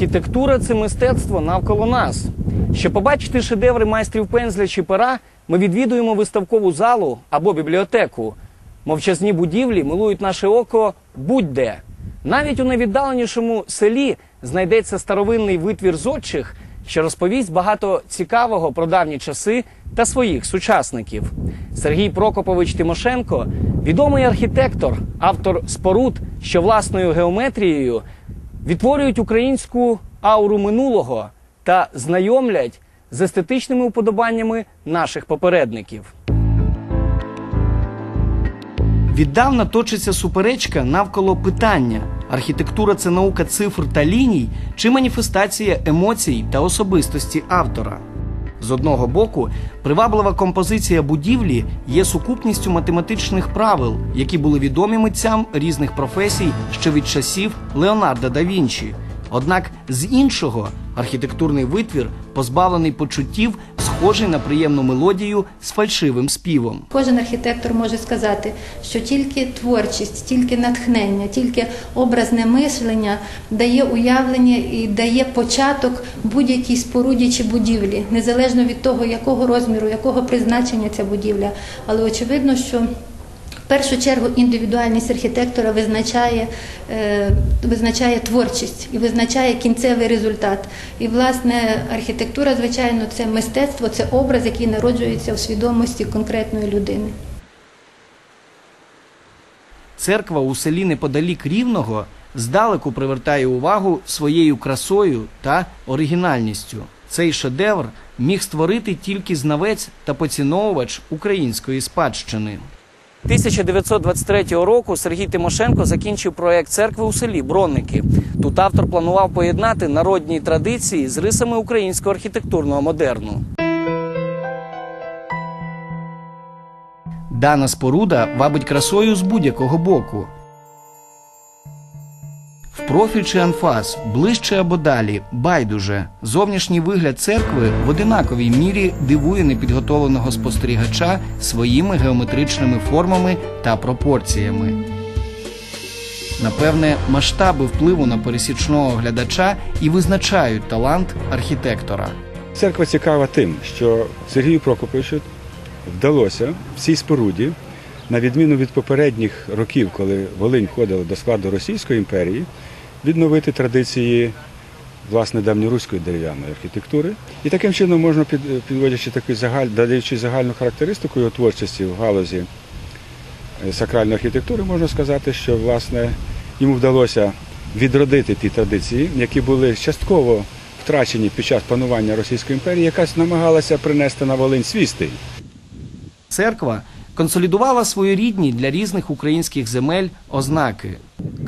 Архітектура це мистецтво навколо нас. Щоб побачити шедеври майстрів пензля чи пера, ми відвідуємо виставкову залу або бібліотеку. Мовчазні будівлі милують наше око будь-де. Навіть у найвіддаленішому селі знайдеться старовинний витвір зодчих, що розповість багато цікавого про давні часи та своїх сучасників. Сергій Прокопович Тимошенко відомий архітектор, автор споруд, що власною геометрією відтворюють українську ауру минулого та знайомлять з естетичними уподобаннями наших попередників. Віддавна точиться суперечка навколо питання: архітектура це наука цифр та ліній чи маніфестація емоцій та особистості автора. З одного боку, приваблива композиція будівлі є сукупністю математичних правил, які були відомі митцям різних професій ще від часів Леонардо да Вінчі. Однак з іншого архітектурний витвір позбавлений почуттів, схожий на приємну мелодію з фальшивим співом. Кожен архітектор може сказати, що тільки творчість, тільки натхнення, тільки образне мислення дає уявлення і дає початок будь-якій споруді чи будівлі, незалежно від того, якого розміру, якого призначення ця будівля. Але очевидно, що першу чергу індивідуальність архітектора визначає, е, визначає творчість і визначає кінцевий результат. І власне архітектура, звичайно, це мистецтво, це образ, який народжується у свідомості конкретної людини. Церква у селі неподалік Рівного здалеку привертає увагу своєю красою та оригінальністю. Цей шедевр міг створити тільки знавець та поціновувач української спадщини. 1923 року Сергій Тимошенко закінчив проект церкви у селі Бронники. Тут автор планував поєднати народні традиції з рисами українського архітектурного модерну. Дана споруда вабить красою з будь-якого боку. Профіль чи анфас, ближче або далі, байдуже. Зовнішній вигляд церкви в одинаковій мірі дивує непідготовленого спостерігача своїми геометричними формами та пропорціями. Напевне, масштаби впливу на пересічного глядача і визначають талант архітектора. Церква цікава тим, що Сергію Прокоповичу вдалося в цій споруді, на відміну від попередніх років, коли Волинь входила до складу Російської імперії, відновити традиції власне давньоруської дерев'яної архітектури. І таким чином можна, підводячи таку загаль, даючи загальну характеристику його творчості в галузі е, сакральної архітектури, можна сказати, що власне йому вдалося відродити ті традиції, які були частково втрачені під час панування Російської імперії, яка намагалася принести на Волинь свій стиль. Церква консолідувала своєрідні для різних українських земель ознаки.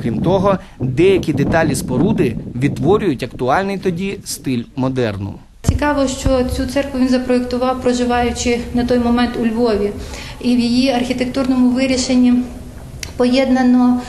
Крім того, деякі деталі споруди відтворюють актуальний тоді стиль модерну. Цікаво, що цю церкву він запроєктував, проживаючи на той момент у Львові, і в її архітектурному вирішенні поєднано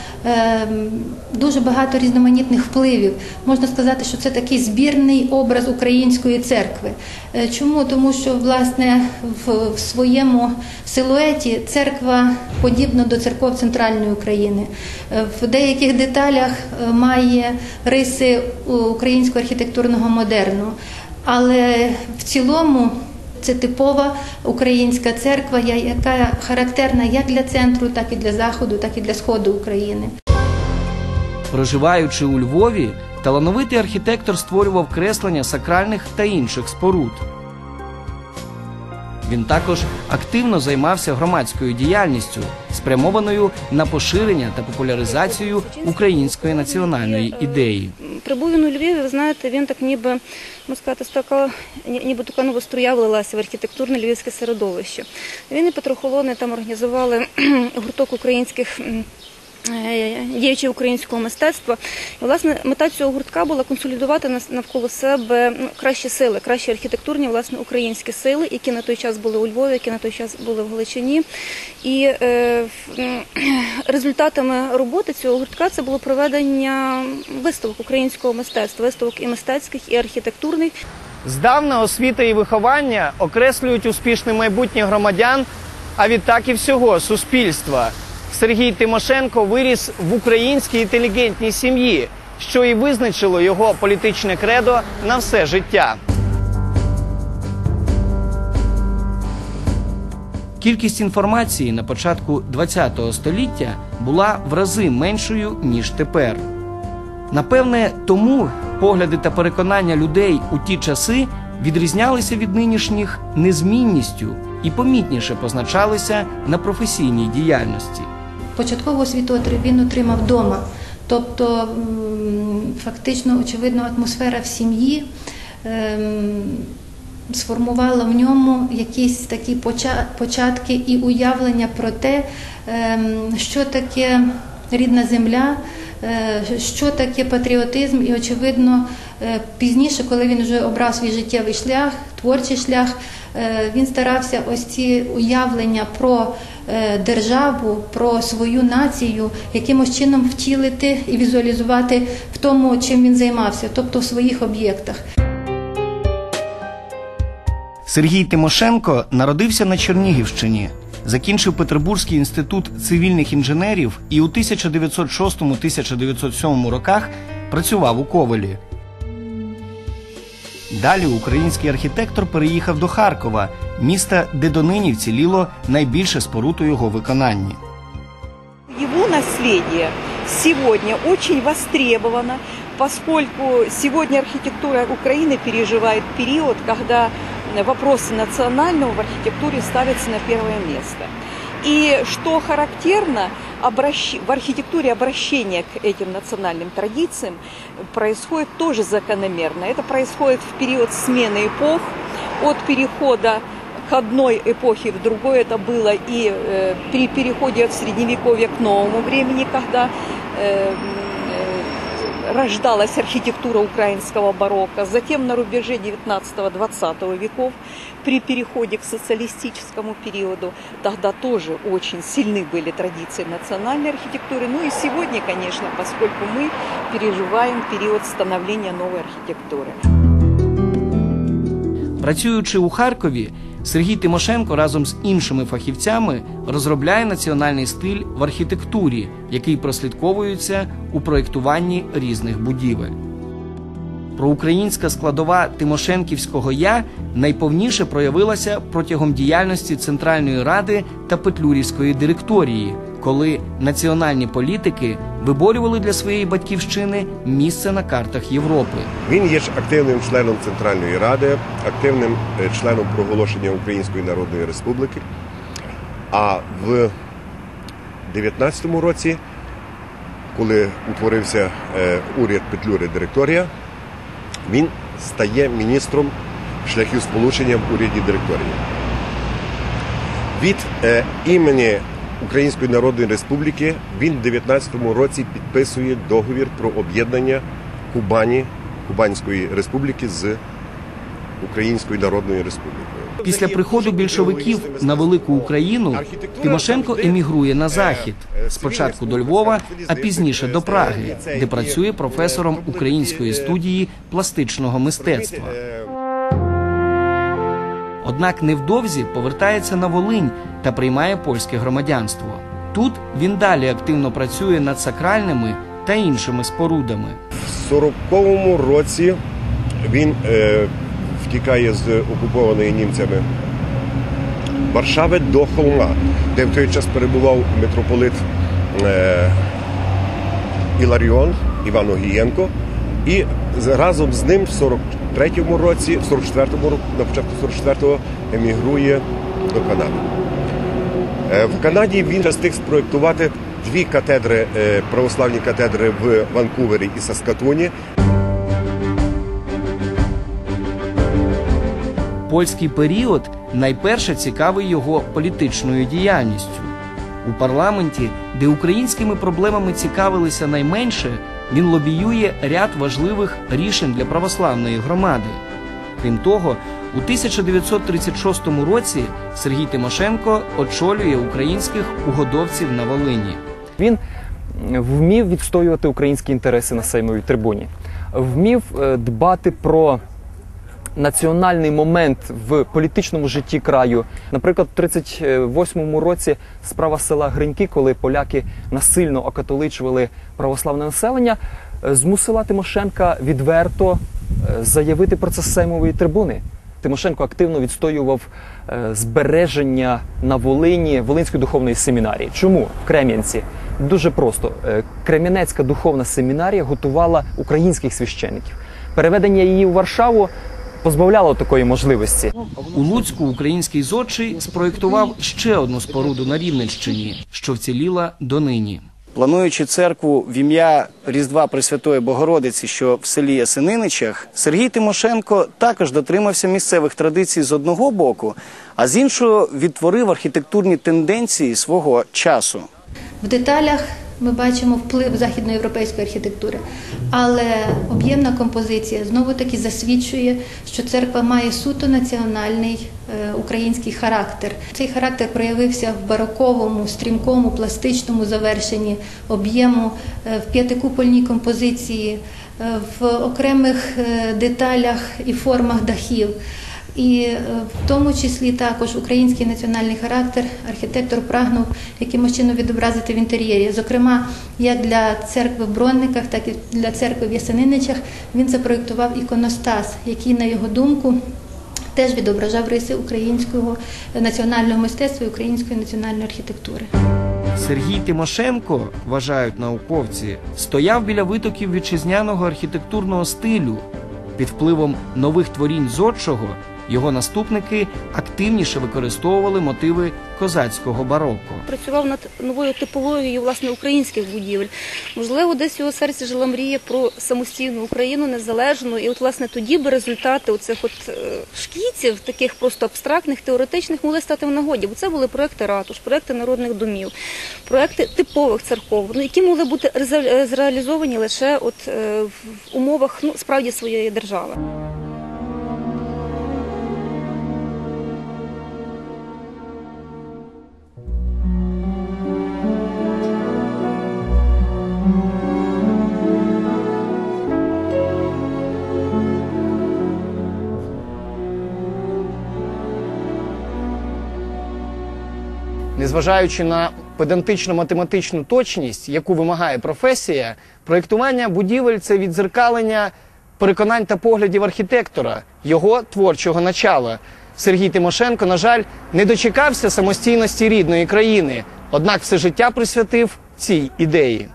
дуже багато різноманітних впливів. Можна сказати, що це такий збірний образ української церкви. Е, чому? Тому що власне в, в своєму силуеті церква подібна до церков Центральної України. Е, в деяких деталях е, має риси українського архітектурного модерну. Але в цілому це типова українська церква, яка характерна як для центру, так і для заходу, так і для сходу України. Проживаючи у Львові, талановитий архітектор створював креслення сакральних та інших споруд. Він також активно займався громадською діяльністю, спрямованою на поширення та популяризацію української національної ідеї. Прибув він у Львові, ви знаєте, він так ніби, можна сказати, така, ніби така нова струя влилася в архітектурне львівське середовище. Він і Петро Холодний там організували гурток українських діячів українського мистецтва. І, власне, мета цього гуртка була консолідувати навколо себе ну, кращі сили, кращі архітектурні, власне, українські сили, які на той час були у Львові, які на той час були в Галичині. І е, результатами роботи цього гуртка це було проведення виставок українського мистецтва, виставок і мистецьких, і архітектурних. Здавна освіта і виховання окреслюють успішне майбутнє громадян, а відтак і всього суспільства. Сергій Тимошенко виріс в українській інтелігентній сім'ї, що і визначило його політичне кредо на все життя. Кількість інформації на початку ХХ століття була в рази меншою ніж тепер. Напевне, тому погляди та переконання людей у ті часи відрізнялися від нинішніх незмінністю і помітніше позначалися на професійній діяльності. Початкову освіту він отримав вдома. Тобто, фактично, очевидно, атмосфера в сім'ї ем, сформувала в ньому якісь такі початки і уявлення про те, ем, що таке рідна земля, е, що таке патріотизм, і, очевидно, е, пізніше, коли він вже обрав свій життєвий шлях, творчий шлях, він старався ось ці уявлення про е, державу, про свою націю якимось чином втілити і візуалізувати в тому, чим він займався, тобто в своїх об'єктах. Сергій Тимошенко народився на Чернігівщині, закінчив Петербурзький інститут цивільних інженерів і у 1906-1907 роках працював у Ковелі. Далі український архітектор переїхав до Харкова, міста, де донині вціліло найбільше споруд у його виконанні. Его наследие сегодня очень востребовано, поскольку сегодня архитектура Украины переживает период, когда вопросы национального в архитектуре ставятся на первое место. И что характерно, обращ- в архитектуре обращение к этим национальным традициям происходит тоже закономерно. Это происходит в период смены эпох, от перехода к одной эпохе в другой. Это было и э, при переходе от средневековья к новому времени, когда э, рождалась архитектура украинского барокко. Затем на рубеже 19-20 веков при переходе к социалистическому периоду тогда тоже очень сильны были традиции национальной архитектуры. Ну и сегодня, конечно, поскольку мы переживаем период становления новой архитектуры. Працюючи у Харкові, Сергій Тимошенко разом з іншими фахівцями розробляє національний стиль в архітектурі, який прослідковується у проєктуванні різних будівель. Проукраїнська складова Тимошенківського я найповніше проявилася протягом діяльності Центральної Ради та Петлюрівської директорії, коли національні політики виборювали для своєї батьківщини місце на картах Європи. Він є ж активним членом Центральної Ради, активним е, членом проголошення Української Народної Республіки. А в 19-му році, коли утворився е, уряд Петлюри директорія, він стає міністром шляхів сполучення в уряді директорії. Від е, імені Української Народної Республіки він в 19-му році підписує договір про об'єднання Кубані, Кубанської республіки з Українською Народною Республікою. Після приходу більшовиків на велику Україну Тимошенко емігрує на захід спочатку до Львова, а пізніше до Праги, де працює професором української студії пластичного мистецтва. Однак невдовзі повертається на Волинь та приймає польське громадянство. Тут він далі активно працює над сакральними та іншими спорудами. В 40-му році він е, втікає з окупованої німцями Варшави до Холма, де в той час перебував митрополит е, Іларіон Іван Огієнко. І разом з ним в 43-му році, в 44-му році, на початку 44-го емігрує до Канади. Е, В Канаді він встиг спроєктувати дві катедри, е, православні катедри в Ванкувері і Саскатуні. Польський період найперше цікавий його політичною діяльністю. У парламенті, де українськими проблемами цікавилися найменше, він лобіює ряд важливих рішень для православної громади. Крім того, у 1936 році Сергій Тимошенко очолює українських угодовців на Волині. Він вмів відстоювати українські інтереси на сеймовій трибуні, вмів е, дбати про національний момент в політичному житті краю. Наприклад, в 38-му році справа села Гриньки, коли поляки насильно окатоличували православне населення. е, змусила Тимошенка відверто е, заявити про це з Сеймової трибуни. Тимошенко активно відстоював е, збереження на Волині Волинської духовної семінарії. Чому в Крем'янці? Дуже просто. Крем'янецька духовна семінарія готувала українських священиків. Переведення її у Варшаву позбавляло такої можливості. У Луцьку український зодчий спроєктував ще одну споруду на Рівненщині, що вціліла донині. Плануючи церкву в ім'я Різдва Пресвятої Богородиці, що в селі Ясениничах, Сергій Тимошенко також дотримався місцевих традицій з одного боку, а з іншого відтворив архітектурні тенденції свого часу. В деталях ми бачимо вплив західноєвропейської архітектури, але об'ємна композиція знову таки засвідчує, що церква має суто національний е, український характер. Цей характер проявився в бароковому, стрімкому, пластичному завершенні об'єму, е, в п'ятикупольній композиції, е, в окремих деталях і формах дахів. І е, в тому числі також український національний характер архітектор прагнув якимось чином відобразити в інтер'єрі. Зокрема, як для церкви в Бронниках, так і для церкви в Ясениничах він запроєктував іконостас, який, на його думку, теж відображав риси українського національного мистецтва і української національної архітектури. Сергій Тимошенко, вважають науковці, стояв біля витоків вітчизняного архітектурного стилю. Під впливом нових творінь зодчого його наступники активніше використовували мотиви козацького бароко. Працював над новою типологією власне українських будівель. Можливо, десь в його серці жила мрія про самостійну Україну незалежну. І от власне тоді би результати оцих от е, шкіців, таких просто абстрактних, теоретичних, могли стати в нагоді. Бо це були проекти ратуш, проекти народних домів, проекти типових церков, ну які могли бути е, зреалізовані лише от е, в умовах ну справді своєї держави. Незважаючи на педантично-математичну точність, яку вимагає професія, проєктування будівель це відзеркалення переконань та поглядів архітектора, його творчого начала. Сергій Тимошенко, на жаль, не дочекався самостійності рідної країни, однак все життя присвятив цій ідеї.